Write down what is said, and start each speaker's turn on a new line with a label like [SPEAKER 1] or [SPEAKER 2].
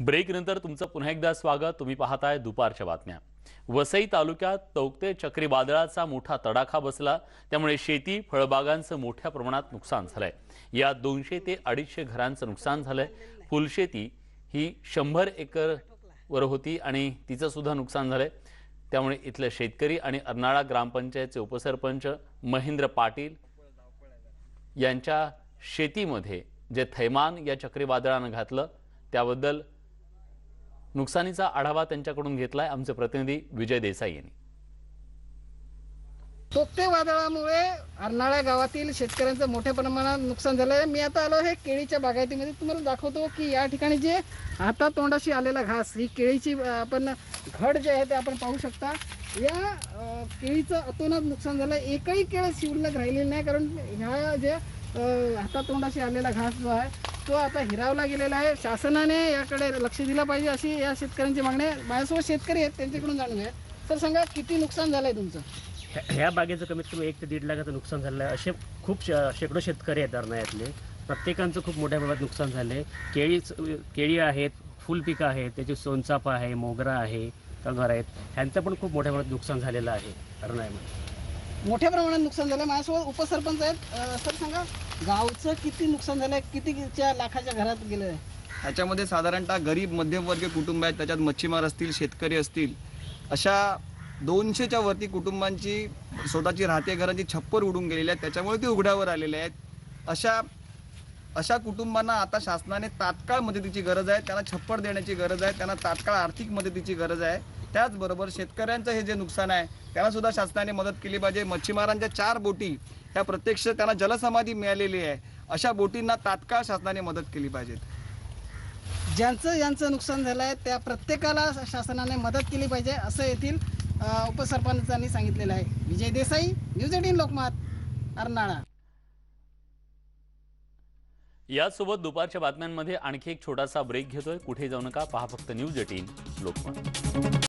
[SPEAKER 1] ब्रेकनंतर तुमचं पुन्हा एकदा स्वागत. तुम्ही पाहताय दुपारच्या बातम्या. वसई तालुक्यात तौक्ते चक्रीवादळाचा मोठा तडाखा बसला. त्यामुळे शेती फळबागांचं मोठ्या प्रमाणात नुकसान झालंय. या दोनशे ते अडीचशे घरांचं नुकसान झालंय. फुलशेती ही शंभर एकर वर होती आणि तिचं सुद्धा नुकसान झालंय. त्यामुळे इथले शेतकरी आणि अर्नाळा ग्रामपंचायतचे उपसरपंच महेंद्र पाटील यांच्या शेतीमध्ये जे थैमान या चक्रीवादळानं घातलं त्याबद्दल नुकसानीचा आढावा त्यांच्याकडून घेतलाय आमचे प्रतिनिधी विजय देसाई यांनी.
[SPEAKER 2] तोक्ते वादळामुळे अर्नाळा गावातील शेतकऱ्यांचं मोठ्या प्रमाणात नुकसान झालं आहे मी आता आलो हे केळीच्या बागायतीमध्ये. तुम्हाला दाखवतो की या ठिकाणी जे हातातोंडाशी आलेला घास ही केळीची आपण घड जे आहे ते आपण पाहू शकता. या केळीचं अतोनात नुकसान झालं एकही केळ शिवलक राहिलेली नाही कारण ह्या जे हातातोंडाशी आलेला घास जो आहे तो आता हिरावला गेलेला आहे. शासनाने याकडे लक्ष दिलं पाहिजे अशी या शेतकऱ्यांची मागणी आहे. माझ्यासोबत शेतकरी आहेत त्यांच्याकडून जाणून घ्या तर सांगा किती नुकसान झालंय तुमचं?
[SPEAKER 3] ह्या- ह्या बागेचं कमीत कमी एक ते दीड लाखाचं नुकसान झालं आहे असे खूप श- शेकडो शेतकरी आहेत अर्नाळ्यातले प्रत्येकांचं खूप मोठ्या प्रमाणात नुकसान झालं आहे केळी केळी आहेत फुलपिकं आहेत त्याची सोनचाफा आहे मोगरा आहे तगर आहेत. ह्यांचं पण खूप मोठ्या प्रमाणात नुकसान झालेलं आहे अर्नाळ्यामध्ये
[SPEAKER 2] मोठ्या प्रमाणात नुकसान झालं माझ्यासोबत उपसरपंच आहेत. सर सांगा गावचं किती नुकसान झालंय? कितीच्या लाखाच्या घरात गेलं आहे
[SPEAKER 4] ह्याच्यामध्ये साधारणतः गरीब मध्यमवर्गीय कुटुंब आहेत. त्याच्यात मच्छीमार असतील शेतकरी असतील. अशा दोनशेच्या वरती कुटुंबांची स्वतःची राहते घरांची छप्पर उडून गेलेली आहेत. त्याच्यामुळे ते उघड्यावर आलेले आहेत. अशा अशा कुटुंबांना आता शासनाने तात्काळ मदतीची गरज आहे. त्यांना छप्पर देण्याची गरज आहे. त्यांना तात्काळ आर्थिक मदतीची गरज आहे. त्याचबरोबर शेतकऱ्यांचं हे जे नुकसान आहे त्यांना सुद्धा शासनाने मदत केली पाहिजे. मच्छीमारांच्या चार बोटी ह्या प्रत्यक्ष त्यांना जलसमाधी मिळालेली आहे. अशा बोटींना तात्काळ शासनाने मदत केली पाहिजे.
[SPEAKER 2] ज्यांचं यांचं नुकसान झालं आहे त्या प्रत्येकाला शासनाने मदत केली पाहिजे असं येथील उपसरपंचांनी सांगितलेलं आहे. Vijay Desai news eighteen Lokmat Arnala.
[SPEAKER 1] याचसोबत दुपारच्या बातम्यांमध्ये आणखी एक छोटासा ब्रेक घेतोय. कुठे जाऊ नका पहा फक्त न्यूज एटीन लोकमत.